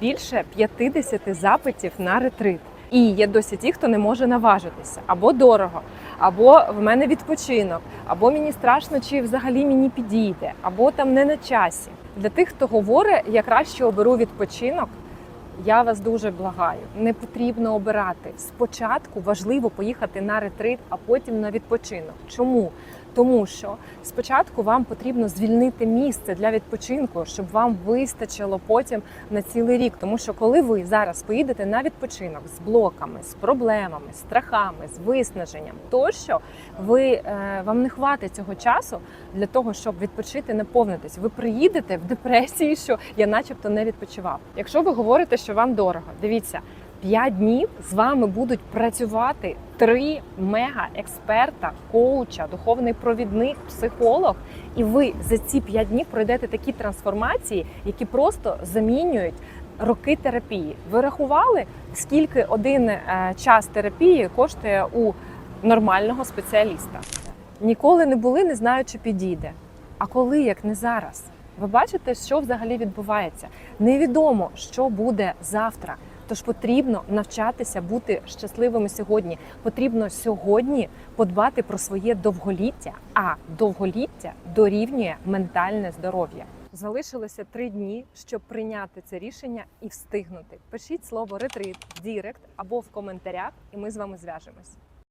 більше 50 запитів на ретрит. І є досі ті, хто не може наважитися, або дорого, або в мене відпочинок, або мені страшно, чи взагалі мені підійде, або там не на часі. Для тих, хто говорить, я краще оберу відпочинок. Я вас дуже благаю, не потрібно обирати. Спочатку важливо поїхати на ретрит, а потім на відпочинок. Чому? Тому що спочатку вам потрібно звільнити місце для відпочинку, щоб вам вистачило потім на цілий рік. Тому що коли ви зараз поїдете на відпочинок з блоками, з проблемами, з страхами, з виснаженням, тощо ви е, вам не хватить цього часу для того, щоб відпочити, наповнитись. Ви приїдете в депресії, що я, начебто, не відпочивав. Якщо ви говорите, що вам дорого, дивіться. П'ять днів з вами будуть працювати три мега-експерта, коуча, духовний провідник, психолог. І ви за ці п'ять днів пройдете такі трансформації, які просто замінюють роки терапії. Ви рахували, скільки один е, час терапії коштує у нормального спеціаліста? Ніколи не були, не знаю, чи підійде. А коли, як не зараз? Ви бачите, що взагалі відбувається? Невідомо, що буде завтра. Тож потрібно навчатися бути щасливими сьогодні. Потрібно сьогодні подбати про своє довголіття, а довголіття дорівнює ментальне здоров'я. Залишилося три дні, щоб прийняти це рішення і встигнути. Пишіть слово ретрит Дірект або в коментарях, і ми з вами зв'яжемось.